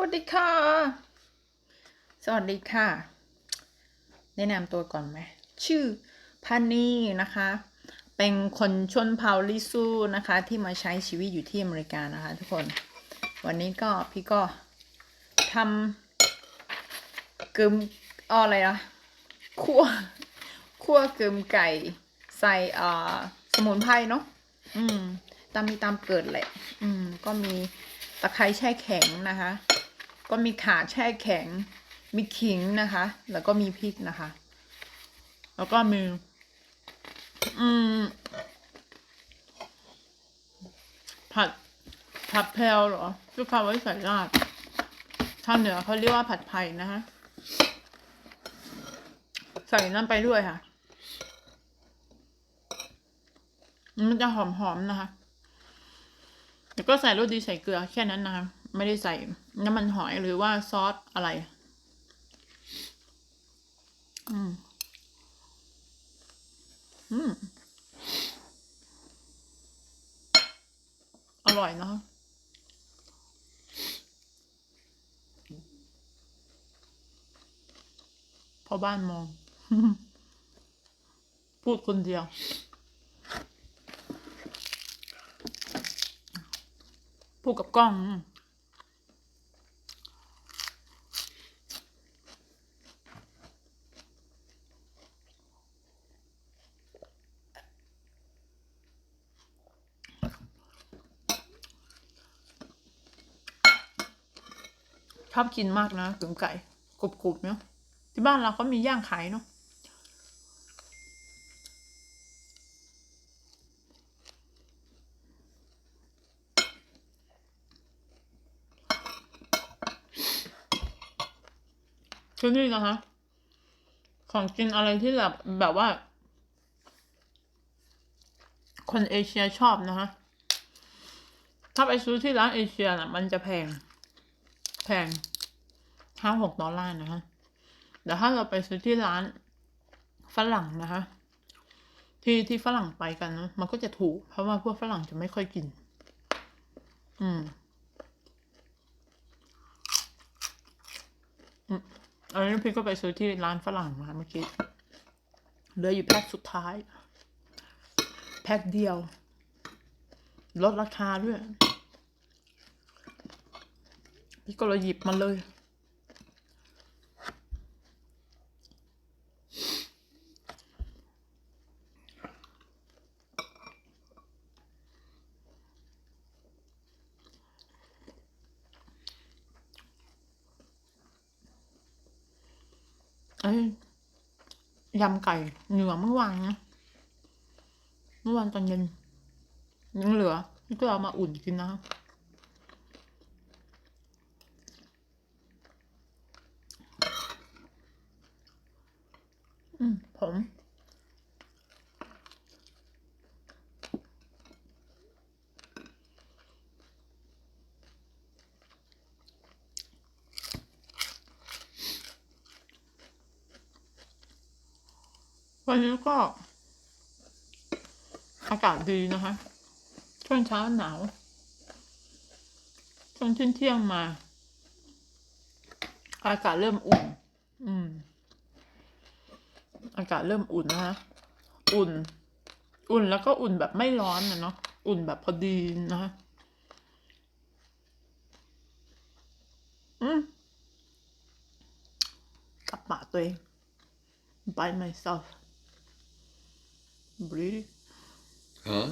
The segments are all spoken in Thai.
วัสดีค่ะ สวัสดีค่ะ แนะนำตัวก่อนไหม ชื่อพันนีนะคะ เป็นคนชนเผ่าลิซูนะคะ ที่มาใช้ชีวิตอยู่ที่อเมริกานะคะ ทุกคน วันนี้ก็พี่ก็ทำกึมอ้ออะไรอะคั่วคั่วกึมไก่ใส่อ่าสมุนไพรเนาะ อืม ตามมีตามเกิดแหละ อืม ก็มีตะไคร้แช่แข็งนะคะ ก็มีขาแช่แข็ง มีขิงนะคะ แล้วก็มีพริกนะคะ แล้วก็มี อืม ผัดผัดแพรวเหรอที่เขาไว้ใส่ราดทางเหนือเขาเรียกว่าผัดไผ่นะคะ ใส่นั่นไปด้วยค่ะ มันจะหอมๆนะคะ แล้วก็ใส่รสดีใส่เกลือแค่นั้นนะคะ ไม่ได้ใส่น้ำมันหอยหรือว่าซอสอะไร อืม อืม อร่อยนะคะพอบ้านมอง พูดคนเดียวพูดกับกล้อง ชอบกินมากนะกึ่งไก่กรุบๆเนาะที่บ้านเราก็มีย่างขายเนาะที่นี่นะคะ ของกินอะไรที่แบบแบบว่า คนเอเชียชอบนะคะ ถ้าไปซื้อที่ร้านเอเชียน่ะ มันจะแพง แพงห้าหกดอลลาร์นะคะแต่ถ้าเราไปซื้อที่ร้านฝรั่งนะคะ ที่ที่ฝรั่งไปกันนะมันก็จะถูก เพราะว่าพวกฝรั่งจะไม่ค่อยกิน อืมอันนี้พี่ก็ไปซื้อที่ร้านฝรั่งนะคะเมื่อกี้เหลืออยู่แพ็คสุดท้าย แพ็คเดียว ลดราคาด้วย พี่ก็เลยหยิบมาเลย เอ้ยยำไก่เหนือเมื่อวานนะ เมื่อวานตอนเย็นยังเหลือพี่ก็เอามาอุ่นกินนะ อืมผมวันนี้ก็ อากาศดีนะคะ ช่วงเช้าหนาว ช่วงเที่ยงเทียงมา อากาศเริ่มอุ่น อืม อากาศเริ่มอุ่นนะคะอุ่น อุ่นแล้วก็อุ่นแบบไม่ร้อนนะเนาะอุ่นแบบพอดีนะคะอืมกลับปากตัวเอง by myself breathe Huh?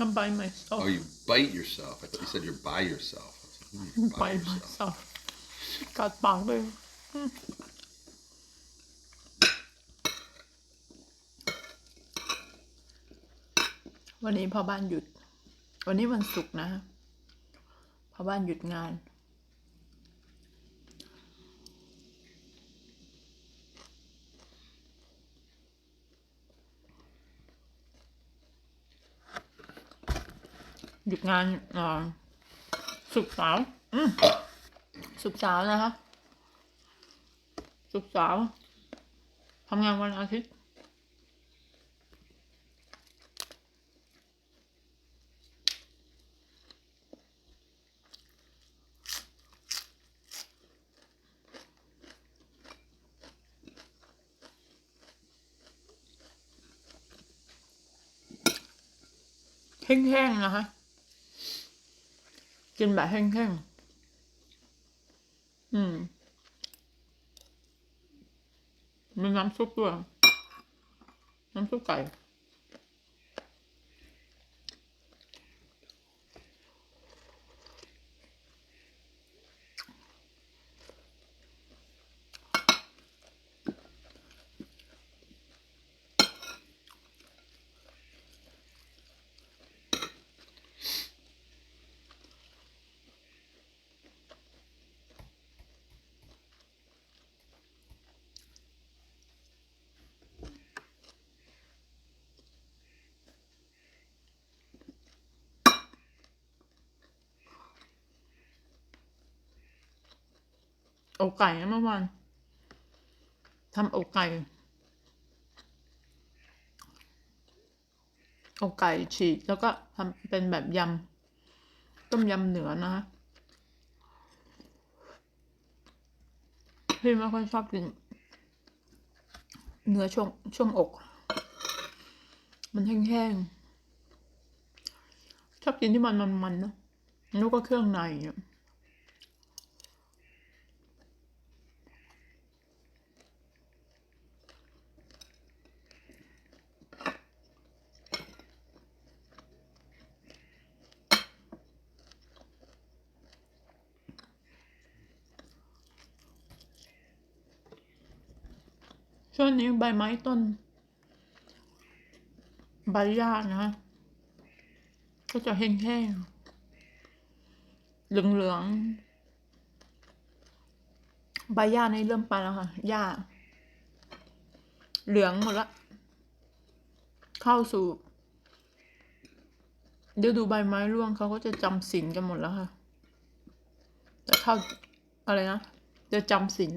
I'm by myself Oh, you bite yourself. I thought you said you're by yourself. I was like, "Hmm, you're by by yourself. myself กัดปากเลยอืม วันนี้พ่อบ้านหยุด วันนี้วันศุกร์นะพ่อบ้านหยุดงาน หยุดงานอ่าศุกร์เสาร์ศุกร์เสาร์นะคะศุกร์เสาร์ทำงานวันอาทิตย์ แห้งๆนะคะกินแบบแห้งๆ อืม มีน้ำซุปด้วยน้ำซุปไก่ อกไก่นะเมื่อวานทำอกไก่ อกไก่ฉีกแล้วก็ทำเป็นแบบยำ ต้มยำเหนือนะคะพี่ไม่ค่อยชอบกินเนื้อช่วงช่วงอก มันแห้งๆ ชอบกินที่มันมันๆเนะแล้วก็เครื่องในอะ ช่วงนี้ใบไม้ต้น ใบหญ้านะ ก็จะแห้งๆเหลืองๆใบหญ้าในเริ่มไปแล้วค่ะหญ้า เหลืองหมดละ เข้าสู่ฤดูใบไม้ร่วงเขาก็จะจำศีลกันหมดแล้วค่ะ จะเข้าอะไรนะ จะจำศีล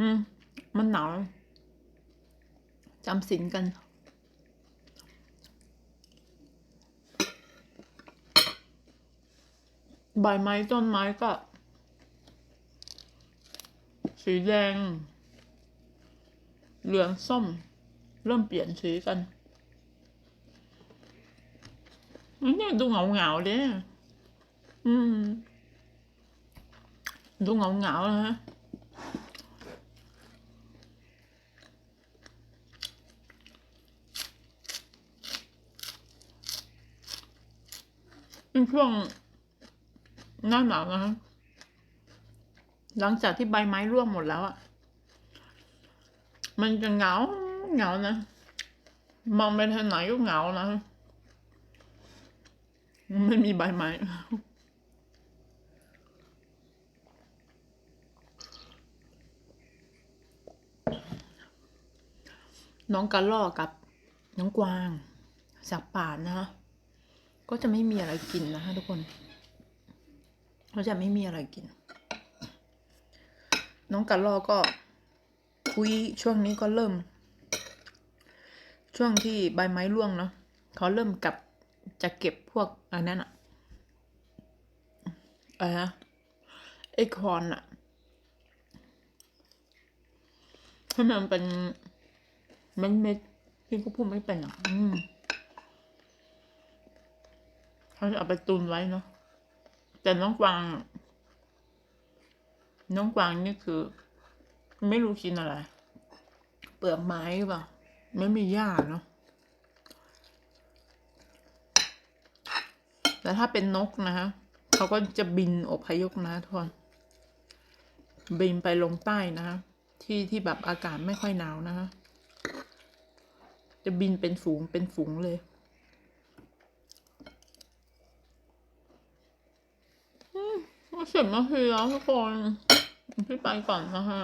อืม มันหนาวจำศีลกัน ใบไม้ต้นไม้ก็ สีแดง เหลืองส้ม เริ่มเปลี่ยนสีกันเนี่ยดูเหงาเหงาเด้อืม ดูเหงาเหงาๆนะฮะ เป็นช่วงหน้าหนาวนะคะหลังจากที่ใบไม้ร่วงหมดแล้วอะมันจะเหงาเหงานะ มองไปทางไหนก็เหงานะ ไม่มีใบไม้น้องกระลอกกับน้องกวางสับป่านนะคะ ก็จะไม่มีอะไรกินนะคะทุกคนเขาจะไม่มีอะไรกิน น้องกระลอก็คุยช่วงนี้ก็เริ่ม ช่วงที่ใบไม้ร่วงเนาะเขาเริ่มกับจะเก็บพวกอันนั้นอะอะไรนะไอคอนอะให้มันเป็นเม็ดเม็ดๆพี่ก็พูดไม่เป็นอะ อืม เขาจะเอาไปตุนไว้เนาะแต่น้องกวาง น้องกวางนี่คือ ไม่รู้กินอะไร เปลือกไม้หรือเปล่าไม่มีหญ้าเนาะแต่ถ้าเป็นนกนะฮะเขาก็จะบินอพยพนะทุกคนบินไปลงใต้นะฮะที่ที่แบบอากาศไม่ค่อยหนาวนะฮะจะบินเป็นฝูงเป็นฝูงเลย สิบนาทีแล้วทุกคน พี่ไปก่อนนะคะ